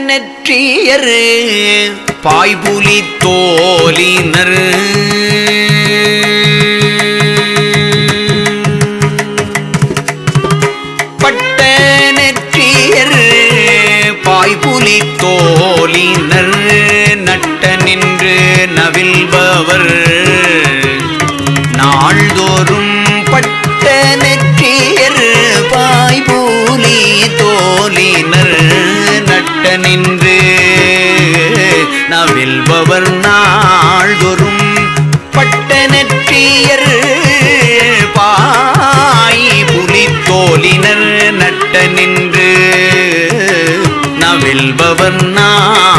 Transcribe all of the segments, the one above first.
நெற்றியர் பாய்புலி தோலினர் நவில்பவர் நாள்தோறும் பட்ட நெற்றியர் பாய் புலி தோலினர் நட்ட நின்று நவில்பவர் நாள்தோறும்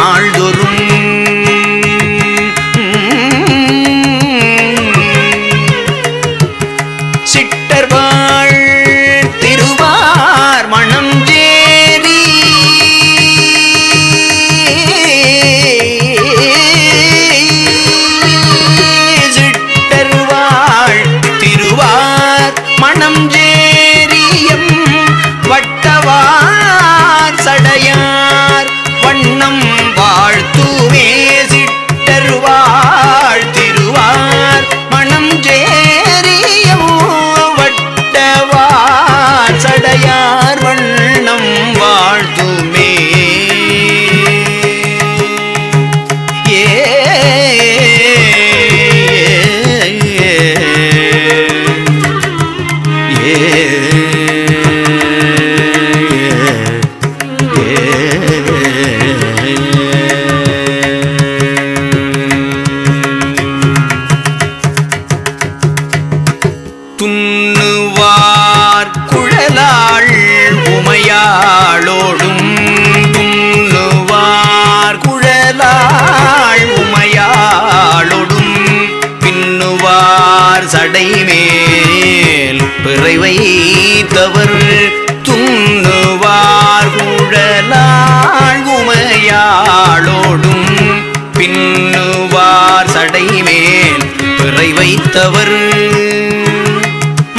பிறை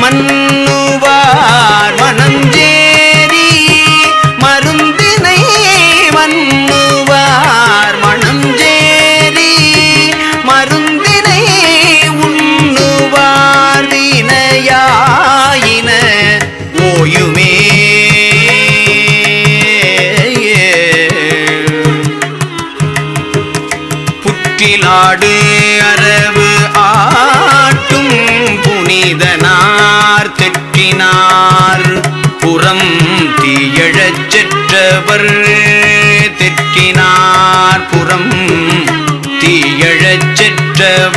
மன்னுவார் மனஞ்சேரி மருந்தினை மன்னுவார் மணஞ்சேரி மருந்தினை உண்ணுவார் வினையாயின ஓயுமே. புற்றிலாடு அரவு ஆ காட்டும் புனிதனார் தெற்றினார் புறம் தீயழச் செற்றவர் தெற்றினார் புறம் தீயழச் செற்றவர்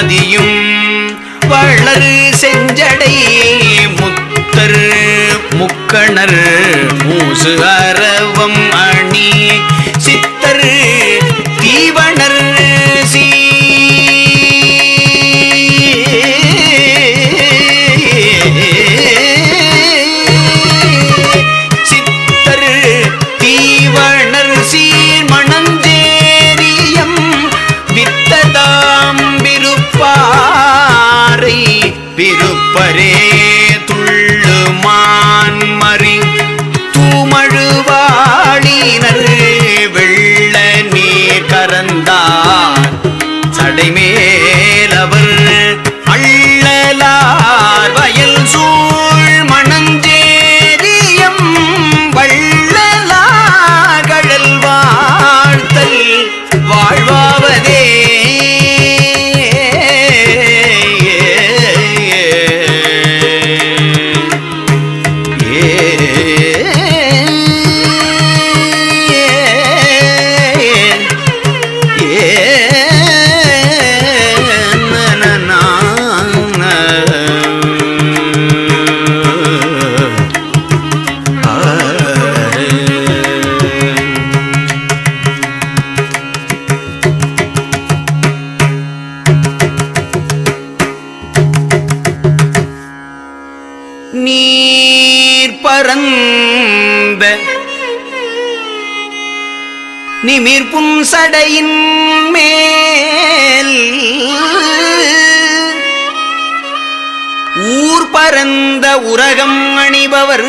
மதியும் வளர் செஞ்சடை முத்தர் முக்கணர் மூசு அரவம் அணி. பிறந்த நிமிர்பும் சடையின் மேல் ஊர் பரந்த உரகம் அணிபவர்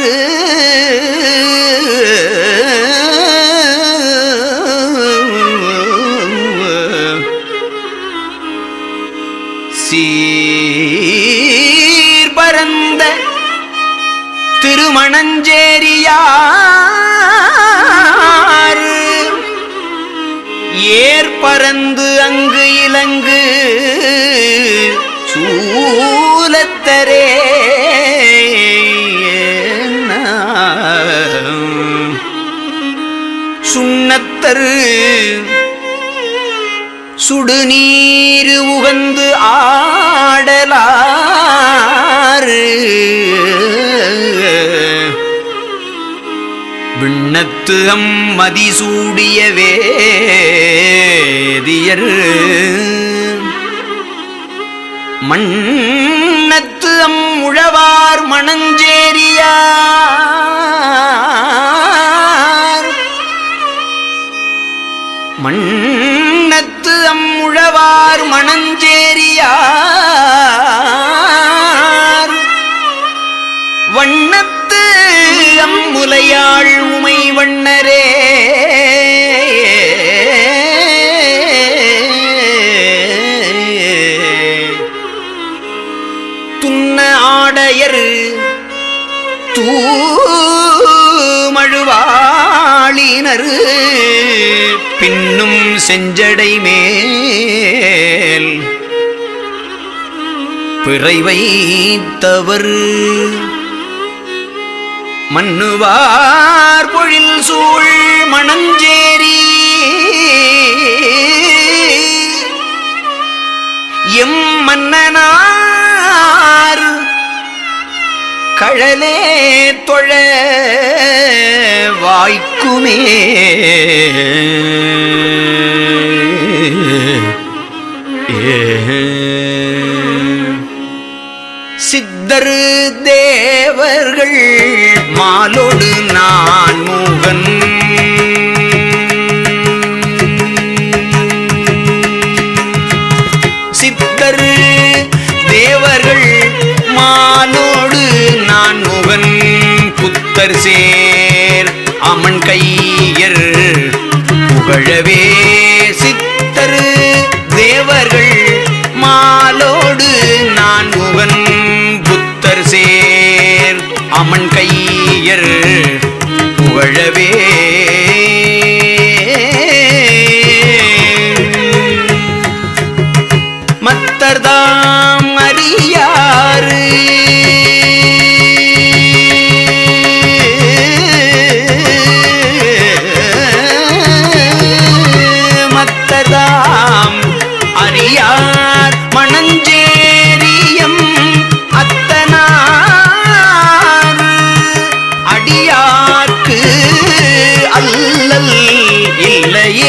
பறந்து அங்கு இலங்கு சூலத்தரே சுண்ணத்தரு சுடுநீர் உகந்து ஆடலாறு விண்ணத்து அம் மதிசூடிய வேதியர். மண்ணத்து அம்முழவார் உழவார் மணஞ்சேரியார். மண்ணத்து அம்முழவார் உழவார் மணஞ்சேரியார். வண்ணத்து அம்முலையாள் உமை வண்ணரே. துன்ன ஆடையர் தூமழுவாளினர். பின்னும் செஞ்சடை மேல் பிறை வைத்தவர் மண்ணுவார் பொழில் சூழ் மணஞ்சேரி. எம் மன்னனார் கழலே தொழ வாய்க்குமே. சித்தர் தேவர்கள் மாலோடு நான் மூகன். சித்தர் தேவர்கள் மாலோடு நான் முகன். புத்தர் சேர் அமன் கையர் புகழவே. சித்தரு தேவர்கள் மாலோடு பெயர் புகழவே. மத்தர்தான் அல்லல் இல்லையே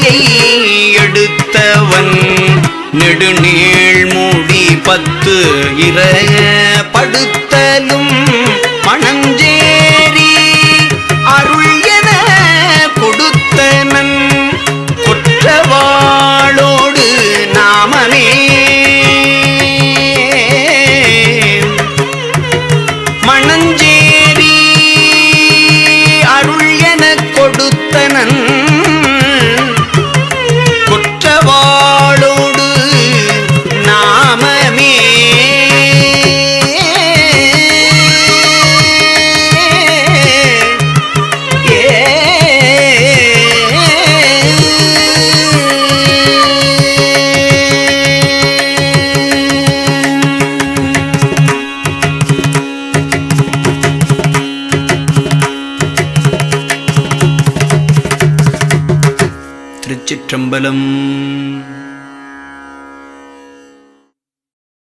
கைலையை எடுத்தவன் நெடுநீள் மூடி பத்து இற படுத்தலும் மணஞ்சேரி